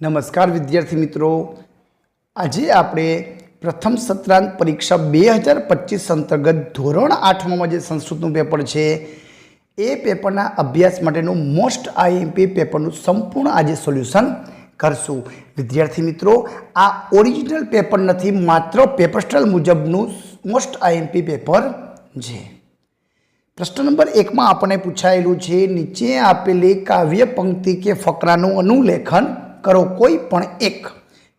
નમસ્કાર વિદ્યાર્થી મિત્રો. આજે આપણે પ્રથમ સત્રાંત પરીક્ષા બે હજાર પચીસ અંતર્ગત ધોરણ આઠમાં જે સંસ્કૃતનું પેપર છે, એ પેપરના અભ્યાસ માટેનું મોસ્ટ આઈએમપી પેપરનું સંપૂર્ણ આજે સોલ્યુશન કરશું. વિદ્યાર્થી મિત્રો, આ ઓરિજિનલ પેપર નથી, માત્ર પેપર સ્ટાઇલ મુજબનું મોસ્ટ આઈએમપી પેપર છે. પ્રશ્ન નંબર એકમાં આપણને પૂછાયેલું છે, નીચે આપેલી કાવ્ય પંક્તિ કે ફકરાનું અનુલેખન કરો કોઈ પણ એક.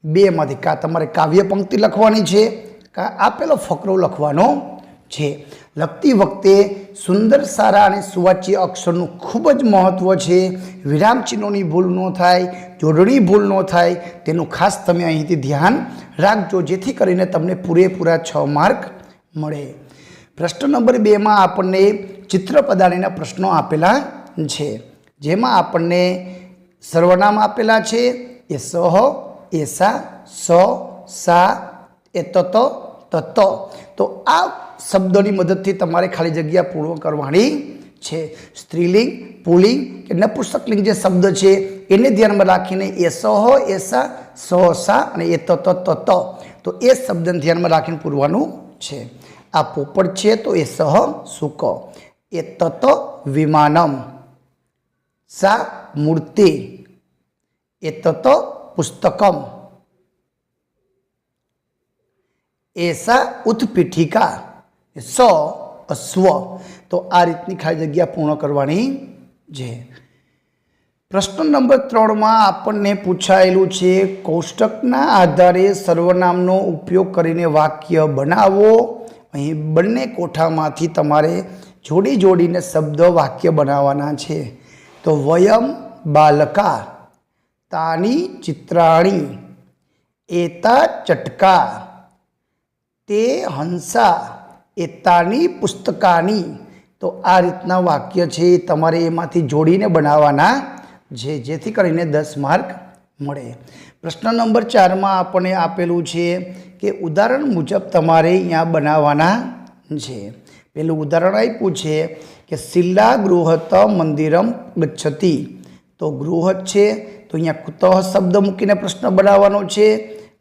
બેમાંથી કા તમારે કાવ્ય પંક્તિ લખવાની છે, કા આપેલો ફકરો લખવાનો છે. લખતી વખતે સુંદર, સારા અને સુવાચ્ય અક્ષરનું ખૂબ જ મહત્ત્વ છે. વિરામચિહ્નોની ભૂલ ન થાય, જોડણી ભૂલ ન થાય. તેનું ખાસ તમે અહીંથી ધ્યાન રાખજો, જેથી કરીને તમને પૂરેપૂરા છ માર્ક મળે. પ્રશ્ન નંબર બેમાં આપણને ચિત્ર પદાર્થના પ્રશ્નો આપેલા છે. જેમાં આપણને સર્વનામ આપેલા છે. એ સહ એસા સ, સા એ તત તત. તો આ શબ્દોની મદદથી તમારે ખાલી જગ્યા પૂર્ણ કરવાની છે. સ્ત્રીલિંગ, પુલિંગ કે નપુંસકલિંગ જે શબ્દ છે, એને ધ્યાનમાં રાખીને એ સહ એસા સ, સા અને એ તત તત. તો એ શબ્દને ધ્યાનમાં રાખીને પૂરવાનું છે. આ પોપટ છે તો એ સહ, સુક. એ તત વિમાનમ. સા, મૂર્તિ. તત પુસ્તકમ એસા ઉત્પીઠિકા સ અશ્વ તો આ રીતની ખાલી જગ્યા પૂર્ણ કરવાની છે પ્રશ્ન નંબર ત્રણમાં આપણને પૂછાયેલું છે કોષ્ટકના આધારે સર્વનામનો ઉપયોગ કરીને વાક્ય બનાવો અહીં બંને કોઠામાંથી તમારે જોડી જોડીને શબ્દ વાક્ય બનાવવાના છે તો વયમ બાલકા તાની ચિત્રાણી, એતા ચટકા, તે હંસા એતાની પુસ્તકાની. તો આ રીતના વાક્ય છે એ તમારે એમાંથી જોડીને બનાવવાના છે, જેથી કરીને દસ માર્ક મળે. પ્રશ્ન નંબર ચારમાં આપણને આપેલું છે કે ઉદાહરણ મુજબ તમારે અહીંયા બનાવવાના છે. પેલું ઉદાહરણ આપ્યું છે કે શિલ્લા ગૃહત મંદિરમ ગચ્છતી. તો ગૃહ છે તો અહીંયા કુતઃ શબ્દ મૂકીને પ્રશ્ન બનાવવાનો છે,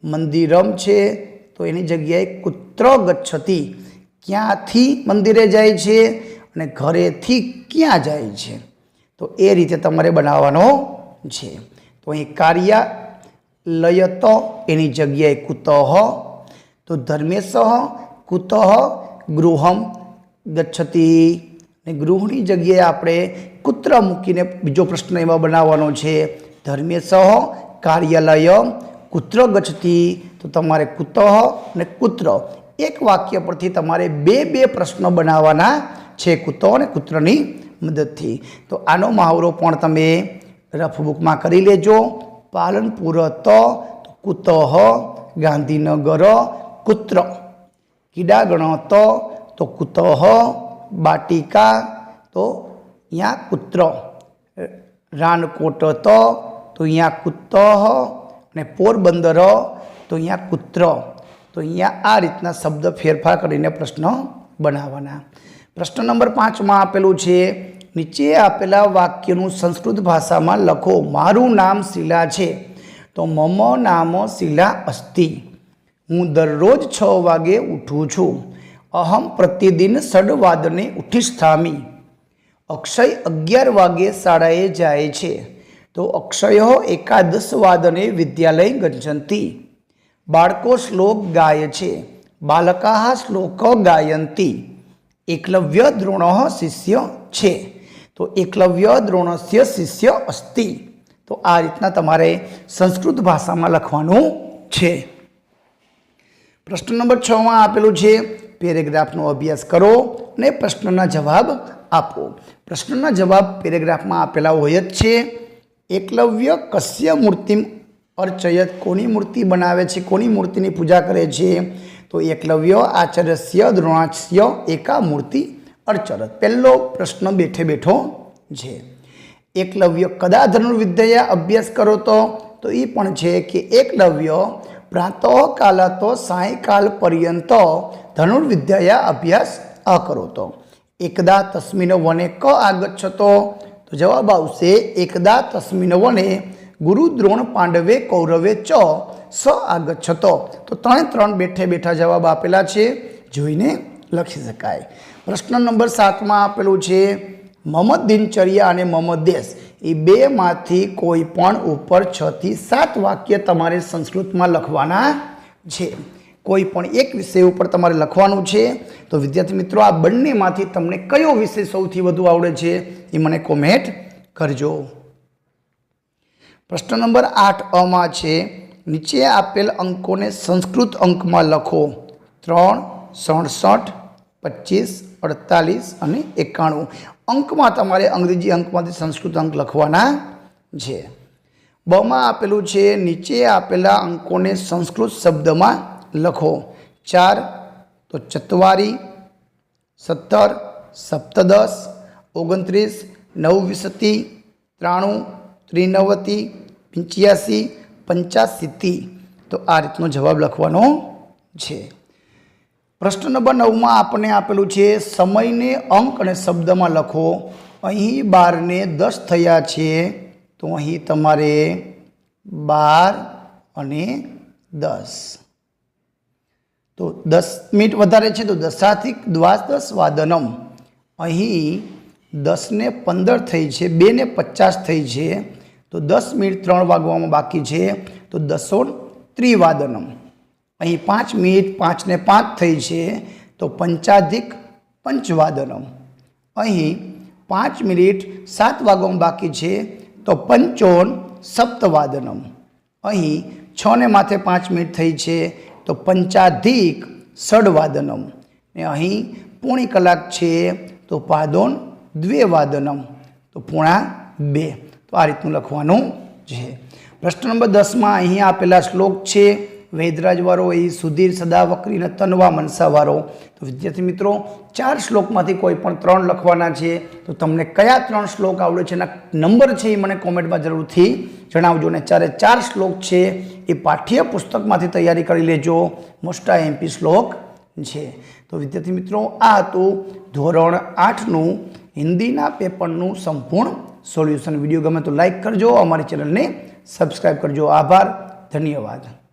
મંદિરમ છે, તો એની જગ્યાએ કુત્ર ગચ્છતિ. ક્યાંથી મંદિરે જાય છે અને ઘરેથી ક્યાં જાય છે? તો એ રીતે તમારે બનાવવાનો છે. તો અહીં કાર્ય લયત એની જગ્યાએ કુતઃ તો ધર્મેશ કુતઃ ગૃહમ ગચ્છતિ. ને ગૃહની જગ્યાએ આપણે કુત્ર મૂકીને બીજો પ્રશ્ન એમાં બનાવવાનો છે. ધર્મેશ કાર્યાલય કુત્ર ગચતી તો તમારે કુતઃ અને કુત્ર એક વાક્ય પરથી તમારે બે બે પ્રશ્નો બનાવવાના છે કૂતો અને કૂત્રની મદદથી. તો આનો મહાવરો પણ તમે રફ બુકમાં કરી લેજો. પાલનપુર ત કુતઃ ગાંધીનગર કૂત્ર. કીડાગણ ત તો કુતઃ બાટિકા તો અહીંયા કૂત્ર. રાનકોટ ત તો અહીંયા કુત્તહ અને પોરબંદર, તો અહીંયા કૂત્ર. તો અહીંયા આ રીતના શબ્દ ફેરફાર કરીને પ્રશ્ન બનાવવાના. પ્રશ્ન નંબર પાંચમાં આપેલું છે, નીચે આપેલા વાક્યનું સંસ્કૃત ભાષામાં લખો, મારું નામ શીલા છે. તો મમ નામ શીલા અસ્તિ. હું દરરોજ છ વાગે ઉઠું છું. અહમ પ્રતિદિન સડવાદને સ્થામી અક્ષય અગિયાર વાગે શાળાએ જાય છે. તો અક્ષય એકાદશ વાદને વિદ્યાલય ગજંતી બાળકો શ્લોક ગાય છે. બાલકા શ્લોક ગાયંતી. એકલવ્ય દ્રોણ શિષ્ય છે. તો એકલવ્ય દ્રોણસ્ય શિષ્ય અસ્તિ. તો આ રીતના તમારે સંસ્કૃત ભાષામાં લખવાનું છે. પ્રશ્ન નંબર છમાં આપેલું છે, પેરેગ્રાફનો અભ્યાસ કરો અને પ્રશ્નના જવાબ આપો. પ્રશ્નના જવાબ પેરેગ્રાફમાં આપેલા હોય જ છે. એકલવ્ય કશ્ય મૂર્તિ અર્ચયત. કોની મૂર્તિ બનાવે છે? કોની મૂર્તિની પૂજા કરે છે? તો એકલવ્ય આચર્યસ્ય દ્રોણાસ્ય એકા મૂર્તિ અર્ચરત. પહેલો પ્રશ્ન બેઠે બેઠો છે. એકલવ્ય કદા ધનુર્વિદ્યા અભ્યાસ કરો તો? તો એ પણ છે કે એકલવ્ય પ્રાતઃકાલ તો સાયકાલ પર્યંત ધનુર્વિદ્યા અભ્યાસ અકરોતો એકદા તસ્મિન વને ક આગચ્છતો? તો જવાબ આવશે, એકદા તસ્મિન વને ગુરુ દ્રોણ પાંડવે કૌરવે ચ સ આગચ્છતો. તો ત્રણે ત્રણ બેઠે બેઠા જવાબ આપેલા છે. જોઈને લખી શકાય. પ્રશ્ન નંબર સાતમાં આપેલું છે, મમ દિનચર્યા અને મમ દેશ. એ બેમાંથી કોઈ પણ ઉપર છથી સાત વાક્ય તમારે સંસ્કૃતમાં લખવાના છે. કોઈ પણ એક વિષય ઉપર તમારે લખવાનું છે, તો વિદ્યાર્થી મિત્રો, આ બંનેમાંથી તમને કયો વિષય સૌથી વધુ આવડે છે એ મને કોમેન્ટ કરજો. પ્રશ્ન નંબર આઠ અમાં છે, નીચે આપેલ અંકોને સંસ્કૃત અંકમાં લખો. ત્રણ, સડસઠ, પચીસ, અડતાલીસ અને એકાણું. અંકમાં તમારે અંગ્રેજી અંકમાંથી સંસ્કૃત અંક લખવાના છે. બમાં આપેલું છે, નીચે આપેલા અંકોને સંસ્કૃત શબ્દમાં લખો. ચાર, તો ચતવારી, સત્તર સપ્તદસ ઓગણત્રીસ નવવિસતી ત્રાણું ત્રિનવતી પંચ્યાસી પંચાસીથી તો આ રીતનો જવાબ લખવાનો છે. પ્રશ્ન નંબર નવમાં આપણને આપેલું છે, સમયને અંક અને શબ્દમાં લખો. અહીં બારને દસ થયા છે, તો અહીં તમારે બાર અને દસ. તો દસ મિનિટ વધારે છે તો દશાથી દ્વાદશ વાદનમ. અહીં દસને પંદર થઈ છે, બેને પચાસ થઈ છે. તો દસ મિનિટ ત્રણ વાગવામાં બાકી છે. તો દસો ત્રિવાદનમ. અહીં પાંચ મિનિટ પાંચને પાંચ થઈ છે. તો પંચાધિક પંચવાદનમ. અહીં પાંચ મિનિટ સાત વાગવામાં બાકી છે. તો પંચોન સપ્તવાદનમ. અહીં છને માથે પાંચ મિનિટ થઈ છે. તો પંચાધિક ષડવાદનમ ને અહીં પોણી કલાક છે, તો પાદોન દ્વે વાદનમ તો પૂણા બે. તો આ રીતનું લખવાનું છે. પ્રશ્ન નંબર દસમાં અહીં આપેલા શ્લોક છે વેદરાજવાળો, એ સુધીર સદાવકરી અને તનવા મનસાવાળો. તો વિદ્યાર્થી મિત્રો, ચાર શ્લોકમાંથી કોઈ પણ ત્રણ લખવાના છે, તો તમને કયા ત્રણ શ્લોક આવડે છે, એના નંબર છે એ મને કોમેન્ટમાં જરૂરથી જણાવજો. અને ચારે ચાર શ્લોક છે, એ પાઠ્ય પુસ્તકમાંથી તૈયારી કરી લેજો. મોસ્ટા એમપી શ્લોક છે. તો વિદ્યાર્થી મિત્રો, આ હતું ધોરણ આઠનું હિન્દીના પેપરનું સંપૂર્ણ સોલ્યુશન. વીડિયો ગમે તો લાઇક કરજો, અમારી ચેનલને સબસ્ક્રાઈબ કરજો. આભાર, ધન્યવાદ.